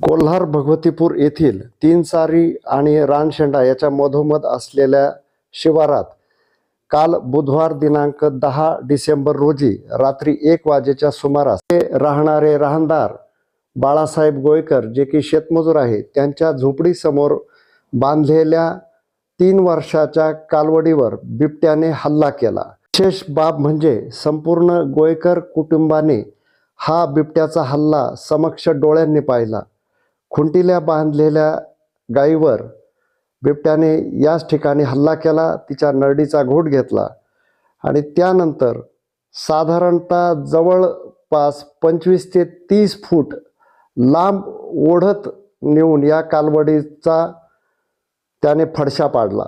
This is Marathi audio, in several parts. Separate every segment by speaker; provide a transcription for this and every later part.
Speaker 1: कोल्हार भगवतीपूर येथील तीन सारी आणि रानशेंडा याच्या मधोमध असलेल्या शिवारात काल बुधवार दिनांक दहा डिसेंबर रोजी रात्री एक वाजेच्या सुमारास ते राहणारे राहणदार बाळासाहेब गोयकर जे की शेतमजूर आहेत त्यांच्या झोपडीसमोर बांधलेल्या तीन वर्षाच्या कालवडीवर बिबट्याने हल्ला केला. विशेष बाब म्हणजे संपूर्ण गोयकर कुटुंबाने हा बिबट्याचा हल्ला समक्ष डोळ्यांनी पाहिला. खुंटीला बांधलेल्या गायीवर बिबट्याने याच ठिकाणी हल्ला केला तिच्या नरडीचा घोट घेतला आणि त्यानंतर साधारणतः जवळपास पंचवीस ते तीस फूट लांब ओढत नेऊन या कालवडीचा त्याने फडशा पाडला.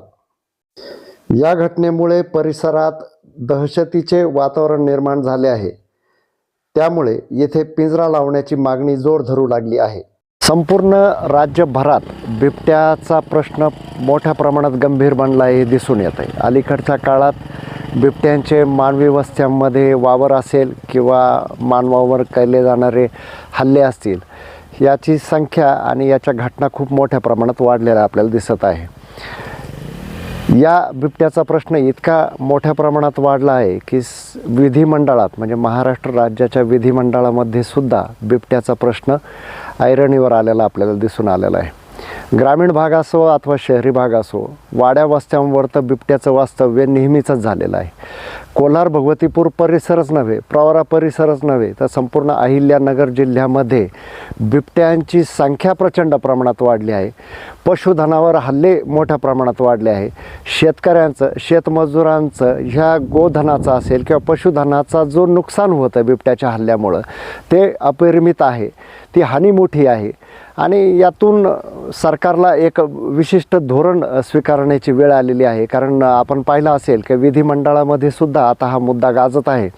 Speaker 1: या घटनेमुळे परिसरात दहशतीचे वातावरण निर्माण झाले आहे. त्यामुळे येथे पिंजरा लावण्याची मागणी जोर धरू लागली आहे. संपूर्ण राज्यभरात बिबट्याचा प्रश्न मोठ्या प्रमाणात गंभीर बनला आहे हे दिसून येत आहे. अलीकडच्या काळात बिबट्यांचे मानवी वस्त्यांमध्ये वावर असेल किंवा मानवावर केले जाणारे हल्ले असतील याची संख्या आणि याच्या घटना खूप मोठ्या प्रमाणात वाढलेल्या आपल्याला दिसत आहे. या बिबट्याचा प्रश्न इतका मोठ्या प्रमाणात वाढला आहे की विधिमंडळात म्हणजे महाराष्ट्र राज्याच्या विधिमंडळामध्ये सुद्धा बिबट्याचा प्रश्न ऐरणीवर आलेला आपल्याला दिसून आलेला आहे. ग्रामीण भाग असो अथवा शहरी भाग असो वाड्या वस्त्यांवर तर बिबट्याचं वास्तव्य नेहमीचंच झालेलं आहे. कोल्हार भगवतीपूर परिसरच नव्हे प्रवरा परिसरच नव्हे तर संपूर्ण अहिल्यानगर जिल्ह्यामध्ये बिबट्यांची संख्या प्रचंड प्रमाणात वाढली आहे. पशुधनावर हल्ले मोठ्या प्रमाणात वाढले आहे. शेतकऱ्यांचं शेतमजुरांचं ह्या गोधनाचा असेल किंवा पशुधनाचा जो नुकसान होतं बिबट्याच्या हल्ल्यामुळं ते अपरिमित आहे. ती हानी मोठी आहे. आणि यातून सरकारला एक विशिष्ट धोरण स्वीकारण्याची वेळ आलेली आहे. कारण आपण पाहिलं असेल की विधिमंडळामध्ये सुद्धा आता हा मुद्दा गाजत आहे.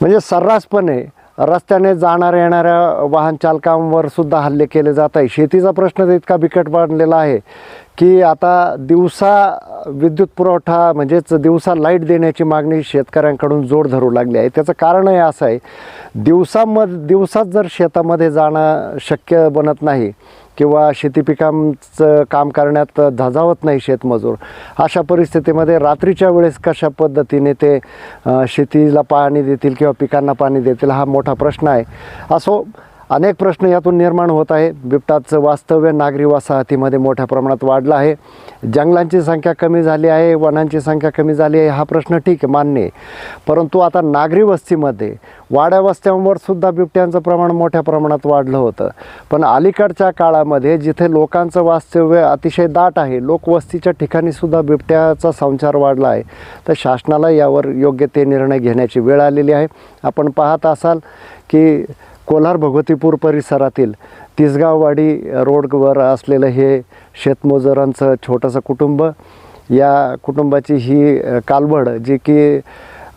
Speaker 1: म्हणजे सर्रासपणे रस्त्याने जाणाऱ्या येणाऱ्या वाहन चालकांवर सुद्धा हल्ले केले जात आहे. शेतीचा प्रश्न तर इतका बिकट बनलेला आहे की आता दिवसा विद्युत पुरवठा म्हणजेच दिवसा लाइट देण्याची मागणी शेतकऱ्यांकडून जोड धरू लागली आहे. त्याचं कारणही असं आहे दिवसामध दिवसात जर शेतामध्ये जाणं शक्य बनत नाही किंवा शेती पिकांचं काम करण्यात धजावत नाही शेतमजूर. अशा परिस्थितीमध्ये रात्रीच्या वेळेस कशा पद्धतीने ते शेतीला पाणी देतील किंवा पिकांना पाणी देतील हा मोठा प्रश्न आहे. असो अनेक प्रश्न यातून निर्माण होत आहे बिबटाचं वास्तव्य नागरी वसाहतीमध्ये मोठ्या प्रमाणात वाढलं आहे. जंगलांची संख्या कमी झाली आहे वनांची संख्या कमी झाली आहे हा प्रश्न ठीक आहे मान्य आहे. परंतु आता नागरी वस्तीमध्ये वाड्या वस्त्यांवर सुद्धा बिबट्यांचं प्रमाण मोठ्या प्रमाणात वाढलं होतं. पण अलीकडच्या काळामध्ये जिथे लोकांचं वास्तव्य अतिशय दाट आहे लोकवस्तीच्या ठिकाणीसुद्धा बिबट्याचा संचार वाढला आहे तर शासनाला यावर योग्य ते निर्णय घेण्याची वेळ आलेली आहे. आपण पाहत असाल की कोल्हार भगवतीपूर परिसरातील तिसगाववाडी रोडवर असलेलं हे शेतमजुरांचं छोटंसं कुटुंब या कुटुंबाची ही कालवड जी की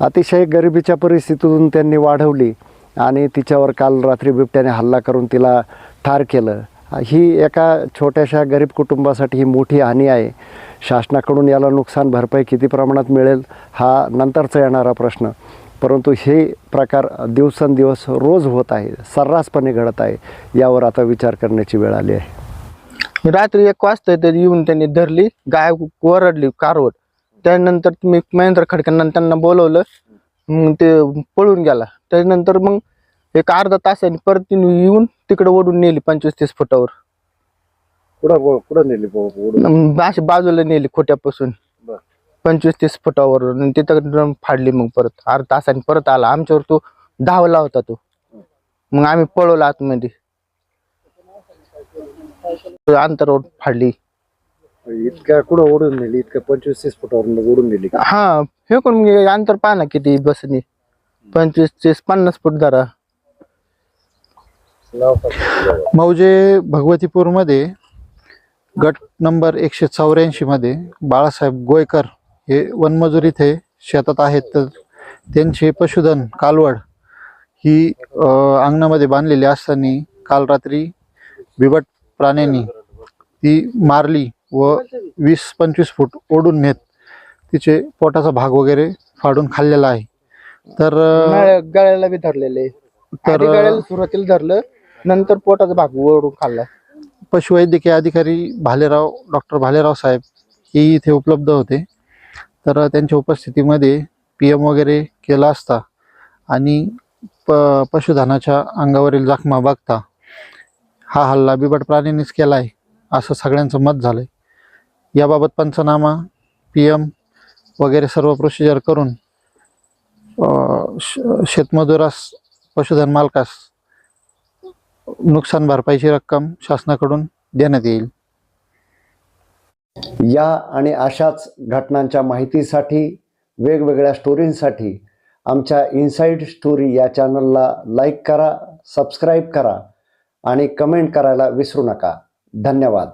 Speaker 1: अतिशय गरिबीच्या परिस्थितीतून त्यांनी वाढवली आणि तिच्यावर काल रात्री बिबट्याने हल्ला करून तिला ठार केलं. ही एका छोट्याशा गरीब कुटुंबासाठी ही मोठी हानी आहे. शासनाकडून याला नुकसान भरपाई किती प्रमाणात मिळेल हा नंतरचा येणारा प्रश्न. परंतु हे प्रकार दिवसेंदिवस रोज होत आहे सर्रासपणे घडत आहे यावर आता विचार करण्याची वेळ आली आहे.
Speaker 2: रात्री एक वाजता तर येऊन त्यांनी धरली गाय ओरडली कारवड त्यानंतर मी महेंद्र खडक्यांना त्यांना बोलवलं मग ते पळून गेला. त्यानंतर मग एक अर्धा तासाने परत तिने येऊन तिकडे ओढून नेली पंचवीस तीस फुटावर.
Speaker 1: कुठं कुठं नेली?
Speaker 2: मग अशी बाजूला नेली खोट्यापासून. पंचवीस तीस फुटावर आणि तिथं ड्रम फाडली मग परत. अर्धा तासाने परत आला. आमच्यावर तो धावला होता तो. मग आम्ही पळवला आतमध्ये. अंतरावर फाडली.
Speaker 1: इतक्या कुठं ओढून नेली? इतक्या पंचवीस तीस फुटावर ओढून नेली
Speaker 2: हा हे कोण मग अंतर पहा ना किती बसनी. पंचवीस तीस पन्नास फूट धरा
Speaker 3: मौजे भगवतीपूरमध्ये गट नंबर एकशे चौऱ्याऐंशी मध्ये बाळासाहेब गोयकर हे वनमजूर इथे शेतात आहेत तर त्यांचे पशुधन कालवड ही अंगणामध्ये बांधलेली असताना काल रात्री बिबट प्राण्यांनी ती मारली व वीस पंचवीस फूट ओढून नेत तिचे पोटाचा भाग वगैरे फाडून खाल्लेला आहे. तर
Speaker 2: गळ्याला बी धरलेले.
Speaker 3: तर
Speaker 2: गळ्याला सुरुवातीला धरलं नंतर पोटाचा भाग ओढून खाल्ला.
Speaker 3: पशुवैद्यकीय अधिकारी भालेराव डॉक्टर भालेराव साहेब हे इथे उपलब्ध होते. तर त्यांच्या उपस्थितीमध्ये पी एम वगैरे केला असता आणि प पशुधनाच्या अंगावरील जखमा बघता हा हल्ला बिबट प्राणीनेच केला आहे असं सगळ्यांचं मत झालं आहे याबाबत पंचनामा पी एम वगैरे सर्व प्रोसिजर करून श- शेतमजुरास पशुधन मालकास नुकसान भरपाईची रक्कम शासनाकडून देण्यात येईल.
Speaker 1: या आणि अशाच घटनांच्या माहितीसाठी वेगवेगळ्या स्टोरींसाठी आमच्या इनसाईड स्टोरी या चॅनलला लाईक करा सबस्क्राईब करा आणि कमेंट करायला विसरू नका. धन्यवाद.